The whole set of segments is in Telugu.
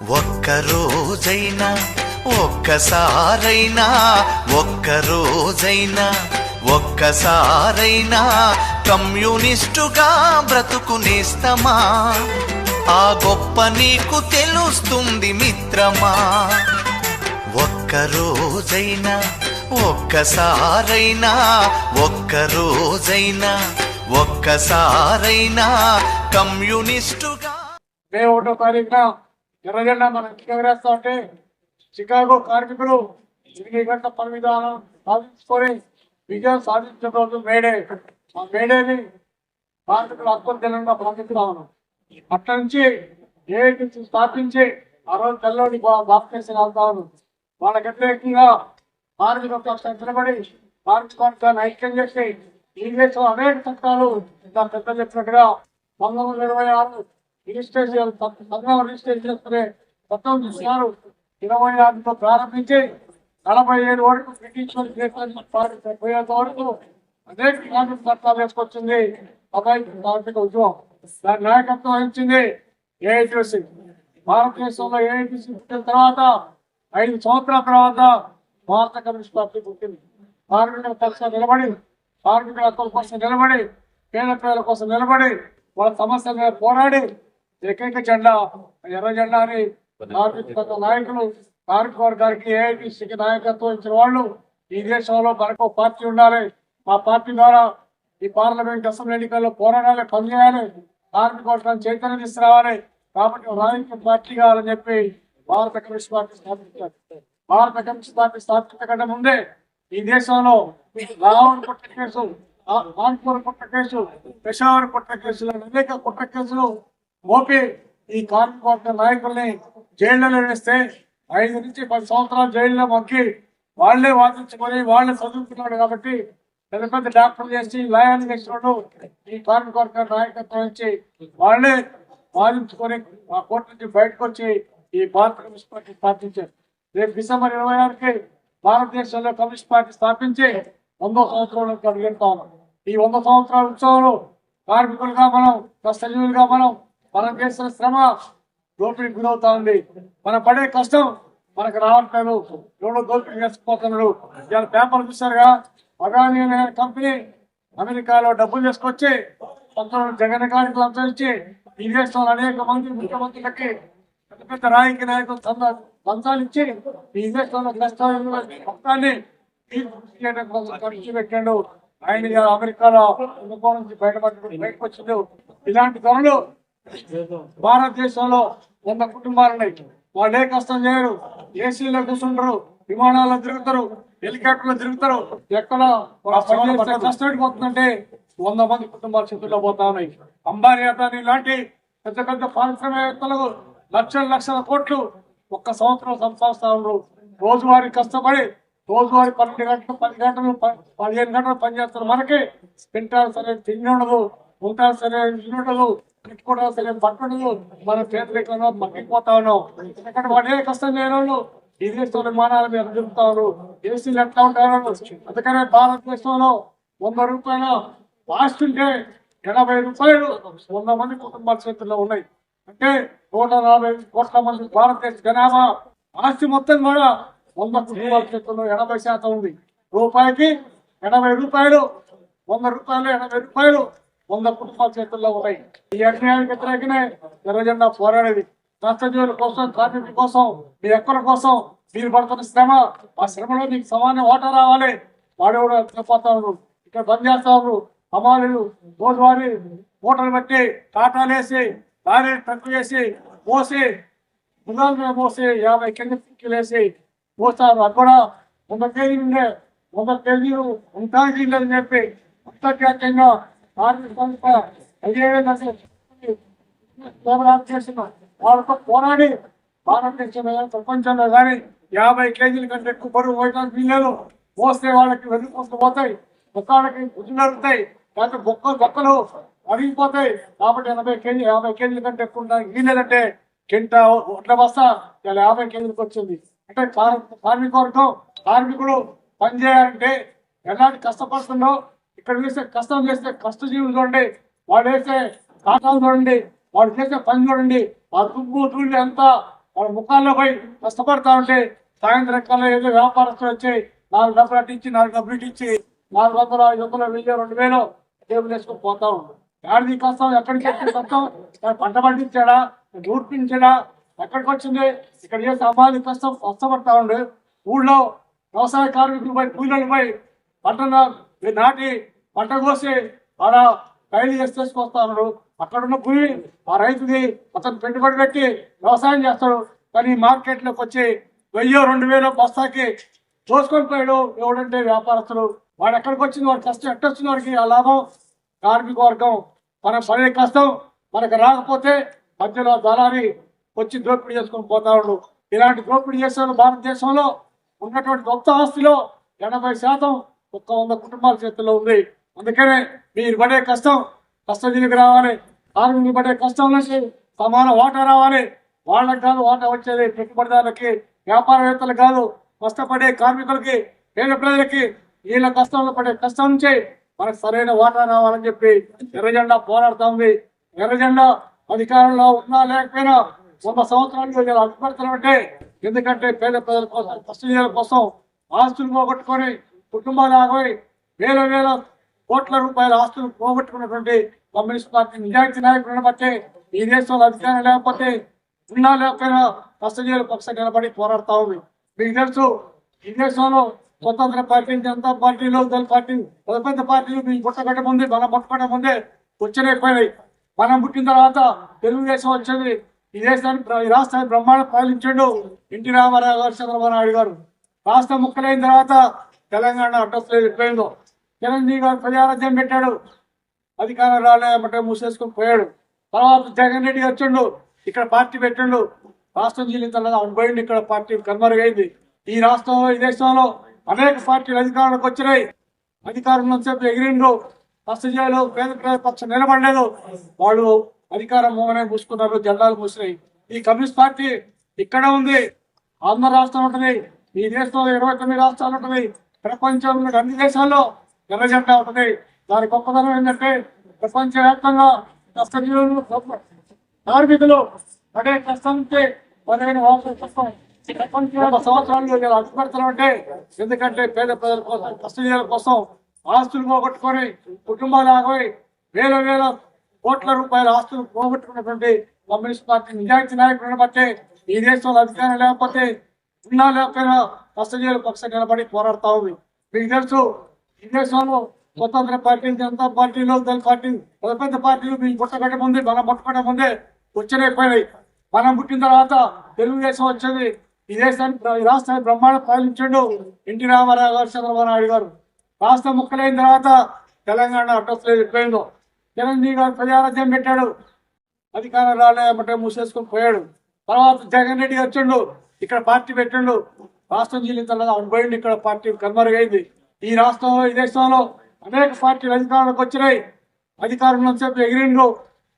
ఒక్క రోజైనా ఒక్కసారైనా ఒక్క రోజైనా ఒక్కసారైనా కమ్యూనిస్టుగా బ్రతుకునేస్తమా? ఆ గొప్ప నీకు తెలుస్తుంది మిత్రమా? ఒక్కరోజైనా ఒక్కసారైనా ఒక్క రోజైనా ఒక్కసారైనా కమ్యూనిస్టుగా ఒకటో తారీఖున ఎర్రజెండా మనం ఎగరేస్తా ఉంటే చికాగో కార్మికులు ఎనిమిది గంటల పని విధానం సాధించుకొని విజయం సాధించిన రోజు మేడే. ఆ మేడేని కార్మికులు హక్కులు దినంగా ఉన్నాం. అట్ల నుంచి ఏఐటీసీ స్థాపించి ఆ రోజు తెల్లని భారతదేశం వెళ్తాను వాళ్ళకి వ్యతిరేకంగా కార్మిక నిలబడి కార్మిక ఐక్యం చేసి ఈ దేశంలో అనేక చట్టాలు దాని పెద్ద చెప్పినట్టుగా పంతొమ్మిది వందల ఇరవై ఆరు రిజిస్ట్రేషన్ సంఘం రిజిస్ట్రేషన్ చేసుకునే మొత్తం సుమారు ఇరవై ఆరుతో ప్రారంభించి నలభై ఏడు వరకు బ్రిటిష్ వారి దేశాన్ని పాలించే వరకు అనేక కార్మిక చట్టాలు వేసుకొచ్చింది అబ్బాయి కార్మిక ఉద్యమం. దాని నాయకత్వం వహించింది ఏఐటీసీ భారతదేశంలో ఏఐటీసీ పుట్టిన తర్వాత ఐదు సంవత్సరాల తర్వాత భారత కమ్యూనిస్ట్ పార్టీ పుట్టింది. కార్మికుల పక్షాన నిలబడి కార్మికుల హక్కుల కోసం నిలబడి పేద పేదల కోసం నిలబడి వాళ్ళ సమస్యల మీద పోరాడి ఏకైక జెండా ఎర్ర జెండా అని కార్మిక సంఘ నాయకులు కార్మిక వర్గానికి ఏఐటీసీకి నాయకత్వం ఇచ్చిన వాళ్ళు ఈ దేశంలో మనకు పార్టీ ఉండాలి. మా పార్టీ ద్వారా ఈ పార్లమెంట్ అసెంబ్లీ ఎన్నికల్లో పోరాడాలి పనిచేయాలి. కార్మిక వర్గాన్ని చైతన్యం తీసుకురావాలి. కాబట్టి రాజకీయ పార్టీ కావాలని చెప్పి భారత కమ్యూనిస్ట్ పార్టీ స్థాపించారు. భారత కమ్యూనిస్ట్ పార్టీ స్థాపించకంటే ముందే ఈ దేశంలో రావణ్ కుట్ర కేసు కాన్పూర్ కుట్ర కేసు పెషావర్ కుట్ర కేసులు అనేక కుట్ర కేసులు మోపి ఈ కార్మిక నాయకుల్ని జైళ్ళలో వేస్తే ఐదు నుంచి పది సంవత్సరాలు జైల్లో మొక్కి వాళ్ళే వాదించుకొని వాళ్ళే చదువుతున్నాడు కాబట్టి పెద్ద పెద్ద డాక్టర్లు చేసి లయాన్ని చేసినప్పుడు ఈ కార్మిక వర్గ నాయకత్వం నుంచి వాళ్ళే వాదించుకొని ఆ కోర్టు నుంచి బయటకు వచ్చి ఈ భారత కమ్యూనిస్ట్ పార్టీ స్థాపించారు రేపు డిసెంబర్ ఇరవై ఆరుకి భారతదేశంలో కమ్యూనిస్ట్ పార్టీ స్థాపించి వందో సంవత్సరంలోకి అడుగుతా ఉన్నాం ఈ వంద సంవత్సరాల ఉత్సవంలో కార్మికులుగా మనం కష్టజీవులుగా మనం మనం చేసిన శ్రమ దోపిడీ గురవుతా ఉంది. మనం పడే కష్టం మనకు రావట్లేదు. ఎవడో దోపిడీ చేసుకుపోతున్నాడు. ఇవాళ పేపర్ చూసారుగా అదాని అనే కంపెనీ అమెరికాలో డబ్బులు తీసుకొచ్చి పంతొమ్మిది జగన్ కార్మికులు అంతరించి ఈ దేశంలో అనేక మంది ముఖ్యమంత్రులకి పెద్ద పెద్ద రాజకీయ నాయకులు సంద- లంచాలు ఇచ్చి ఈ దేశంలో కష్టాలు మొత్తాన్ని ఖర్చు పెట్టాడు. ఆయన అమెరికాలో కుంభకోణం నుంచి బయటపడి బయటకు వచ్చిండు. ఇలాంటి ధరలు భారతదేశంలో వంద కుటుంబాలు ఉన్నాయి వాళ్ళు ఏ కష్టం చేయరు ఏసీలో కూర్చుంటారు విమానాల్లో తిరుగుతారు హెలికాప్టర్లో తిరుగుతారు. ఎక్కడ చేస్తే కష్టపడిపోతుందంటే వంద మంది కుటుంబాలు చేతుల్లో పోతా ఉన్నాయి అంబానీ అదాని లాంటి పెద్ద పెద్ద పారిశ్రామికవేత్తలు లక్షల లక్షల కోట్లు ఒక్క సంవత్సరం ఉన్నారు. రోజువారీ కష్టపడి రోజువారీ పన్నెండు గంటలు పది గంటలు పదిహేను గంటలు పనిచేస్తారు. మనకి తింటారు సరే తిండి ఉండదు. ఉంటా సరే ఇల్లు ఉండదు సరే బట్ట మన పేదరికంలో మగ్గిపోతా ఉన్నాం ఎందుకంటే వాడే కష్టం చేయని వాళ్ళు విమానాల మీద తిరుగుతారు ఏసీలు ఎట్లా ఉంటారు. అందుకనే భారతదేశంలో వంద రూపాయల పాస్ట్ ఉంటే ఎనభై రూపాయలు వంద మంది కుటుంబాల చేతుల్లో ఉన్నాయి. అంటే నూట నలభై కోట్ల మంది భారతదేశ జనాభా ఆస్తి మొత్తం కూడా వంద కుటుంబాల చేతుల్లో ఎనభై శాతం ఉంది. రూపాయికి ఎనభై రూపాయలు వంద రూపాయలు ఎనభై రూపాయలు వంద కుటుంబాల చేతుల్లో ఉన్నాయి. ఈ అన్యాయానికి వ్యతిరేకనే ఎర్రజెండా పోరాడేది. కష్టజీవుల కోసం కార్మికుల కోసం మీ ఎక్కల కోసం మీరు పడుతున్న శ్రమ ఆ శ్రమలో మీకు సమాన ఓట రావాలి. వాడు కూడా చనిపోతా ఇక్కడ బంద్ చేస్తారు ఉన్నారు రోజువారి రోజువారీ మూటలు బట్టి టాటాలు వేసి లారీ ట్రక్కు వేసి పోసి గుదాల మీద పోసి యాభై కింద వేసి పోస్తారు అది కూడా వంద కేజీలు ఉండే వంద కేజీలు ఉంటాయి లేదని చెప్పి అంతర్జాతీయంగా ఆర్థిక చేసిన వాళ్ళతో పోరాడి భారతదేశంలో ప్రపంచంలో కానీ యాభై కేజీల కంటే ఎక్కువ బరువు పోయడానికి వీలేదు పోస్తే వాళ్ళకి వెనుకొస్తూ పోతాయి బొక్కలకి గుజ్జులు లేకపోతే బొక్కలు బొక్కలు అరిగిపోతాయి కాబట్టి ఎనభై కేజీ యాభై కేజీల కంటే ఎక్కువ ఉండడానికి వీలేదంటే కింట ఒట్ల బస్తా ఇలా యాభై కేజీలకు వచ్చింది అంటే కార్- కార్మిక వర్గం కార్మికుడు పని చేయాలంటే ఎలాంటి కష్టపడుతుందో ఇక్కడ వేసే కష్టం చేస్తే కష్టజీవులు చూడండి. వాడు వేసే కాటాలు చూడండి. వాడు చేసే పని చూడండి. వాడు దుమ్ము తూళ్ళు అంతా వాళ్ళ ముఖాల్లో పోయి కష్టపడతా ఉంటే సాయంత్రం కల్లా ఏదో వ్యాపారస్తులు వచ్చి నాలుగు డబ్బులు అట్టించి నాలుగు డబ్బులు ఇచ్చి నాలుగు వందలు ఐదు వందలు వెయ్యి రెండు వేలు టేబుల్ వేసుకొని పోతా ఉంటాం ఏడాది కష్టం? ఎక్కడికి వచ్చిన కష్టం? పంట పండించాడా? నూర్పించాడా ఎక్కడికి వచ్చింది? ఇక్కడ చేసే అమ్మాయి కష్టం కష్టపడతా ఉండు. ఊళ్ళో వ్యవసాయ కార్మికులు పోయి కూలీలు పోయి పంట నాటి పంట కోసి ఆడ రైలు చేసుకొస్తారు అక్కడ ఉన్న భూమి ఆ రైతుది అతను పెట్టుబడి పెట్టి వ్యవసాయం చేస్తాడు. కానీ మార్కెట్లోకి వచ్చి వెయ్యో రెండు వేలు బస్తాకి చూసుకొని పోయాడు ఎవడంటే వ్యాపారస్తులు. వాడు ఎక్కడికి వచ్చింది? వాడు కష్టం ఎట్టొచ్చింది వాడికి ఆ లాభం. కార్మిక వర్గం మన పని కష్టం మనకు రాకపోతే మధ్యలో దళారి వచ్చి దోపిడీ చేసుకొని పోతాడు. ఇలాంటి దోపిడీ చేసే భారతదేశంలో ఉన్నటువంటి మొత్తం ఆస్తిలో ఎనభై శాతం ఒక్క వంద కుటుంబాల చేతిలో ఉంది. అందుకనే మీరు పడే కష్టం కష్టజీవికి రావాలి. కార్మికులు పడే కష్టం నుంచి సమాన వాటా రావాలి. వాళ్ళకి కాదు వాటా వచ్చేది పెట్టుబడిదారులకి వ్యాపారవేత్తలకు కాదు కష్టపడే కార్మికులకి పేద ప్రజలకి వీళ్ళ కష్టంలో పడే కష్టం నుంచి మనకు సరైన వాటా రావాలని చెప్పి ఎర్రజెండా పోరాడుతా ఉంది ఎర్రజెండా అధికారంలో ఉన్నా లేకపోయినా వంద సంవత్సరాలు వీళ్ళు అడ్డుపడుతున్నారంటే ఎందుకంటే పేద ప్రజల కోసం కష్టజీవుల కోసం ఆస్తులు పోగొట్టుకొని కుటుంబాలు ఆగోయి వేల వేల కోట్ల రూపాయల ఆస్తులు పోగొట్టుకున్నటువంటి కమ్యూనిస్ట్ పార్టీ నిజాయితీ నాయకులను బట్టి ఈ దేశంలో అధికారం లేకపోతే ఉన్నా లేకపోయినా కష్టజీవుల పక్షం నిలబడి పోరాడుతా ఉంది. మీకు తెలుసు ఈ దేశంలో స్వతంత్ర పార్టీ జనతా పార్టీలు దళ పార్టీ పెద్ద పెద్ద పార్టీలు మీ పుట్టకట్ట ముందే మనం పుట్టకట్ట ముందే వచ్చినైపోయినాయి మనం పుట్టిన తర్వాత తెలుగుదేశం వచ్చింది. ఈ దేశాన్ని ఈ రాష్ట్రాన్ని బ్రహ్మాండ పాలించాడు ఎన్టీ రామారావు గారు చంద్రబాబు నాయుడు గారు. రాష్ట్రం ముక్కలైన తర్వాత తెలంగాణ అడ్రస్ లేదు చిరంజీవి గారు ప్రజారాజ్యం పెట్టాడు. అధికారం రాలేమంటే మూసేసుకొని పోయాడు. తర్వాత జగన్ రెడ్డి వచ్చిండు. ఇక్కడ పార్టీ పెట్టిండు. రాష్ట్రం జీలిన తర్వాత పోయిండు. ఇక్కడ పార్టీ కనుమరుగైంది. ఈ రాష్ట్రంలో ఈ దేశంలో అనేక పార్టీలు అధికారంలోకి వచ్చినాయి. అధికారంలో సేపు ఎగిరిండు. కష్టజీవులు పేద పక్షం నిలబడలేదు. వాళ్ళు అధికారం మోహనే మూసుకున్నారు. జెండాలు మూసినాయి. ఈ కమ్యూనిస్ట్ పార్టీ ఇక్కడ ఉంది. ఆంధ్ర రాష్ట్రం ఉంటుంది. ఈ దేశంలో ఇరవై తొమ్మిది రాష్ట్రాలు ఉంటుంది. ప్రపంచంలో అన్ని దేశాల్లో ఎర్ర జెండా ఉంటుంది. దాని గొప్పతనం ఏంటంటే ప్రపంచవ్యాప్తంగా కష్టజీవులు కార్మికులు పడే కష్టం పదిహేను వారాల కష్టం. ప్రపంచ సంవత్సరాలు నేను అడ్డుపెడతానంటే ఎందుకంటే పేద ప్రజల కోసం కష్టజీవుల కోసం ఆస్తులు పోగొట్టుకొని కుటుంబాలు ఆగోయి వేల వేల కోట్ల రూపాయల ఆస్తులు పోగొట్టుకున్నటువంటి కమ్యూనిస్ట్ పార్టీ నిజాయితీ నాయకులను బట్టి ఈ దేశంలో అధికారం లేకపోతే ఉన్నా లేకపోయినా కష్టజీవుల పక్షం నిలబడి పోరాడుతా ఉంది. మీకు తెలుసు ఈ స్వతంత్ర పార్టీ జనతా పార్టీలో దళిత పార్టీ పెద్ద పెద్ద పార్టీలు మీ పుట్టకట్ట ముందే మనం పుట్టకట్ట ముందే వచ్చినైపోయినాయి మనం పుట్టిన తర్వాత తెలుగుదేశం వచ్చింది. ఈ దేశాన్ని రాష్ట్రాన్ని బ్రహ్మాండ పాలించండు ఎన్టీ రామారావు గారు చంద్రబాబు నాయుడు గారు. రాష్ట్రం ముక్కలైన తర్వాత తెలంగాణ అడ్రస్ లేదు చిరంజీవి గారు ప్రజారాజ్యం పెట్టాడు. అధికారం రాలేమంటే మూసేసుకొని పోయాడు. తర్వాత జగన్ రెడ్డి వచ్చిండు. ఇక్కడ పార్టీ పెట్టిండు. రాష్ట్రం జీలిన తర్వాత ఇక్కడ పార్టీ కనుమరుగైంది. ఈ రాష్ట్రంలో ఈ దేశంలో అనేక పార్టీలు అధికారంలోకి వచ్చినాయి. అధికారంలో సేపు ఎగిరిండు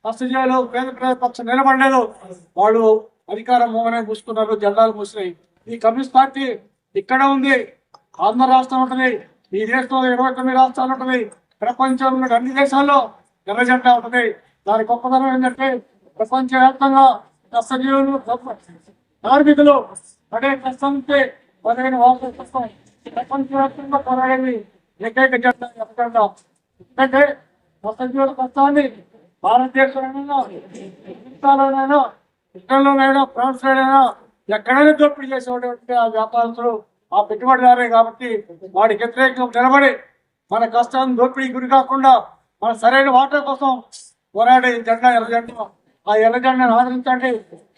కష్టజీవులు పేద ప్రజల పక్షం నిలబడలేదు. వాళ్ళు అధికారం మోహనే మూసుకున్నారు జెండాలు పూసినాయి ఈ కమ్యూనిస్ట్ పార్టీ ఇక్కడ ఉంది. ఆంధ్ర రాష్ట్రం ఉంటుంది ఈ దేశంలో ఇరవై తొమ్మిది రాష్ట్రాలు ఉంటుంది ప్రపంచంలో అన్ని దేశాల్లో ఎర్ర జెండా ఉంటుంది. దాని గొప్పతనం ఏంటంటే ప్రపంచవ్యాప్తంగా కష్టజీవులు కార్మికులు అదే కష్టం పదిహేను వాళ్ళు కష్టం ప్రపంచవ్యాప్తంగా పోరాడేది ఏకైక జెండా ఎందుకంటే కష్టజీవుల కష్టాన్ని భారతదేశంలోనైనా అమెరికాలోనైనా ఇటలీలోనైనా ఫ్రాన్స్ లోనైనా ఎక్కడైనా దోపిడీ చేసేటువంటి ఆ వ్యాపారస్తులు ఆ పెట్టుబడిదారే కాబట్టి వాడికి వ్యతిరేకంగా నిలబడి మన కష్టాన్ని దోపిడీ గురి కాకుండా మన సరైన వాటర్ కోసం పోరాడే జెండా ఎర్రజెండా ఆ ఎర్రజెండాను ఆదరించండి.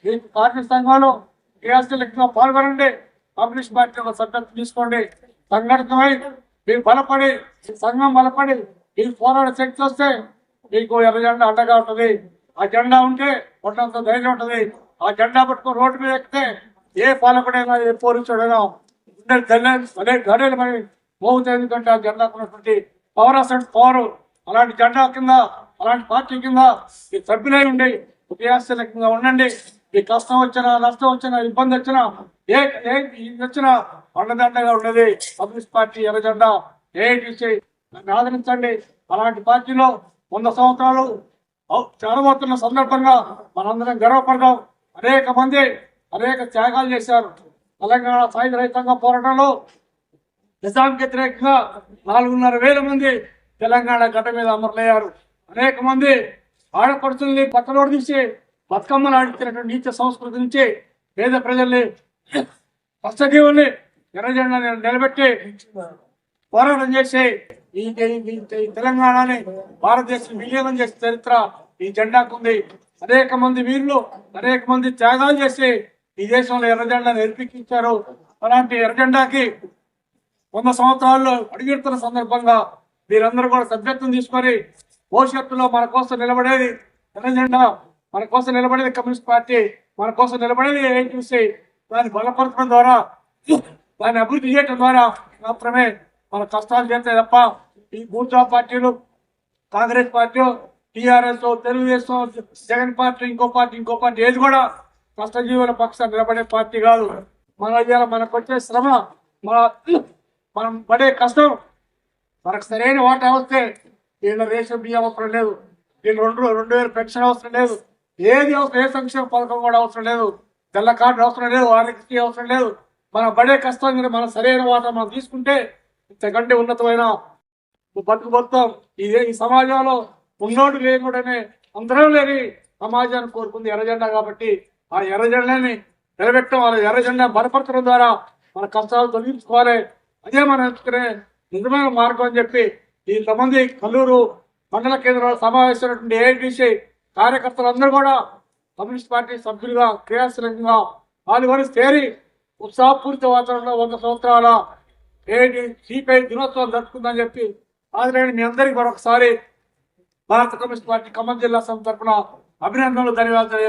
దీనికి కార్మిక సంఘాలు క్రియాశీలకంగా పాల్గొనండి. కమ్యూనిస్ట్ పార్టీ ఒక సభ్యత తీసుకోండి. సంఘటితమై మీరు బలపడి సంఘం బలపడి ఈ పోరాట శక్తి వస్తే మీకు ఎర్ర జెండా అండగా ఉంటుంది. ఆ జెండా ఉంటే కొండంత ధైర్యం ఉంటుంది. ఆ జెండా పట్టుకుని రోడ్డు మీద ఎక్కితే ఏ పాలకుడైనా ఏ పోలీసుడైనా ఉండే గల్లె- అదే గడేలు మరి మోగుతాయి. ఎందుకంటే ఆ జెండాకు ఉన్నటువంటి పవర్ అసెంట్ పవర్ అలాంటి జెండా కింద అలాంటి పార్టీ కింద ఈ సభ్యులై ఉండి క్రియాశీలకంగా ఉండండి. మీ కష్టం వచ్చినా నష్టం వచ్చినా ఇబ్బంది వచ్చినా ఏ ఏ వచ్చిన అండదండగా ఉన్నది కమ్యూనిస్ట్ పార్టీ ఎర్రజెండా. ఏఐటీసీ దాన్ని ఆదరించండి. అలాంటి పార్టీలో వంద సంవత్సరాలు ఔ- సందర్భంగా మనందరం గర్వపడదాం. అనేక మంది అనేక త్యాగాలు చేశారు. తెలంగాణ సాయుధ రైతాంగ పోరాటంలో నిజాంకి వ్యతిరేకంగా నాలుగున్నర వేల మంది తెలంగాణ గడ్డ మీద అమరులయ్యారు. అనేక మంది ఆడపడుచుల్ని పక్కనోడు తీసి బతుకమ్మలు ఆడించినటువంటి నీచ సంస్కృతి నుంచి పేద ప్రజల్ని కష్టజీవుల్ని ఎర్రజెండా నిలబెట్టి పోరాటం చేసి ఈ తెలంగాణని భారతదేశం విలీనం చేసే చరిత్ర ఈ జెండాకు ఉంది. అనేక మంది వీరులు అనేక మంది త్యాగాలు చేసి ఈ దేశంలో ఎర్రజెండాను ఎరిపించారు అలాంటి ఎర్రజెండాకి వంద సంవత్సరాల్లో అడుగెడుతున్న సందర్భంగా మీరందరూ కూడా సభ్యత్వం తీసుకొని భవిష్యత్తులో మన కోసం నిలబడేది ఎర్రజెండా మన కోసం నిలబడేది కమ్యూనిస్ట్ పార్టీ మన కోసం నిలబడేది ఏఐటీసీ దాన్ని బలపరచడం ద్వారా దాన్ని అభివృద్ధి చేయడం ద్వారా మాత్రమే మన కష్టాలు చేస్తే తప్ప ఈ బూర్జా పార్టీలు Congress party TRS Telugu Desam Jagan party ఇంకో పార్టీ ఇంకో పార్టీ ఏది కూడా కష్టజీవుల పక్షాన్ని నిలబడే పార్టీ కాదు. మన ఇవాళ మనకు వచ్చే శ్రమ మన మనం పడే కష్టం మనకు సరైన వాటా వస్తే వీళ్ళ రేషన్ బియ్యం అవసరం లేదు. వీళ్ళు రెండు రెండు వేలు పెన్షన్ అవసరం లేదు. ఏది అవసరం ఏ సంక్షేమ పథకం కూడా అవసరం లేదు. తెల్ల కార్డు అవసరం లేదు ఆరోగ్యశ్రీ అవసరం లేదు. మన పడే కష్టం మీద మన సరైన వాటా మనం తీసుకుంటే ఇంతకంటే ఉన్నతమైన బతుకు మొత్తం ఇదే ఈ సమాజంలో ఉన్నోడు లేనుడనే అందరం లేని సమాజాన్ని కోరుకుంది ఎర్రజెండా కాబట్టి ఆ ఎర్రజెండాని నిలబెట్టడం వాళ్ళ ఎర్రజెండా బలపరచడం ద్వారా మన కష్టాలు తొలగించుకోవాలి. అదే మనం ఎంచుకునే నిజమైన మార్గం అని చెప్పి ఇంతమంది కల్లూరు మండల కేంద్రంలో సమావేశమైనటువంటి ఏఐటీసీ కార్యకర్తలందరూ కూడా కమ్యూనిస్ట్ పార్టీ సభ్యులుగా క్రియాశీలకంగా పాల్గొని చేరి ఉత్సాహపూరిత వాతావరణంలో వంద సంవత్సరాల ఏడి సిపిఐ దినోత్సవం జరుపుకుందని చెప్పి హాజరైన మీ అందరికీ మరొకసారి భారత కమ్యూనిస్ట్ పార్టీ ఖమ్మం జిల్లా సంస్థ తరఫున అభినందనలు ధన్యవాదాలు